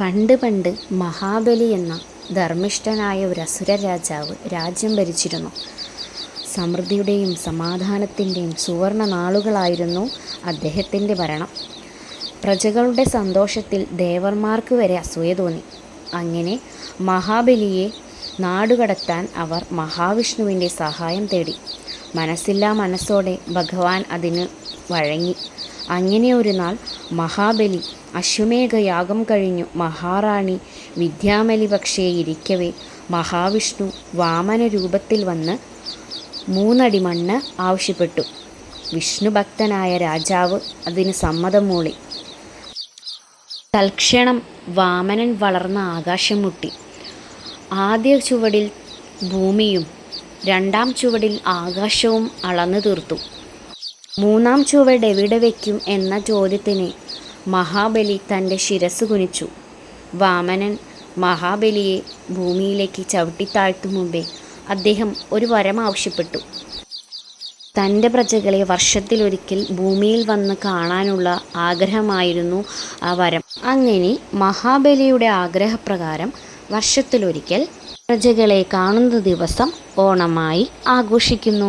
പണ്ട് പണ്ട് മഹാബലി എന്ന ധർമ്മിഷ്ഠനായ ഒരു അസുര രാജാവ് രാജ്യം ഭരിച്ചിരുന്നു. സമൃദ്ധിയുടെയും സമാധാനത്തിന്റെയും സുവർണ നാളുകളായിരുന്നു അദ്ദേഹത്തിന്റെ ഭരണം. പ്രജകളുടെ സന്തോഷത്തിൽ ദേവർമാർക്ക് വരെ അസൂയ തോന്നി. അങ്ങനെ മഹാബലിയെ നാടുകടത്താൻ അവർ മഹാവിഷ്ണുവിന്റെ സഹായം തേടി. മനസ്സില്ലാ മനസ്സോടെ ഭഗവാൻ അതിന് വഴങ്ങി. അങ്ങനെ ഒരു നാൾ മഹാബലി അശ്വമേഘ യാഗം കഴിഞ്ഞു. മഹാറാണി വിദ്യാമലി പക്ഷേ ഇരിക്കവേ. മഹാവിഷ്ണു വാമന രൂപത്തിൽ വന്ന് മൂന്നടി മണ്ണ് ആവശ്യപ്പെട്ടു. വിഷ്ണു ഭക്തനായ രാജാവ് അതിന് സമ്മതം മൂളി. തൽക്ഷണം വാമനൻ വളർന്ന ആകാശം മുട്ടി. ആദ്യ ചുവടിൽ ഭൂമിയും രണ്ടാം ചുവടിൽ ആകാശവും അളന്നു തീർത്തു. മൂന്നാം ചുവട് എവിടെ വയ്ക്കും എന്ന ചോദ്യത്തിന് മഹാബലി തന്റെ ശിരസ് കുനിച്ചു. വാമനൻ മഹാബലിയെ ഭൂമിയിലേക്ക് ചവിട്ടിത്താഴ്ത്തും മുമ്പേ അദ്ദേഹം ഒരു വരം ആവശ്യപ്പെട്ടു. തന്റെ പ്രജകളെ വർഷത്തിലൊരിക്കൽ ഭൂമിയിൽ വന്ന് കാണാനുള്ള ആഗ്രഹമായിരുന്നു ആ വരം. അങ്ങനെ മഹാബലിയുടെ ആഗ്രഹപ്രകാരം വർഷത്തിലൊരിക്കൽ പ്രജകളെ കാണുന്ന ദിവസം ഓണമായി ആഘോഷിക്കുന്നു.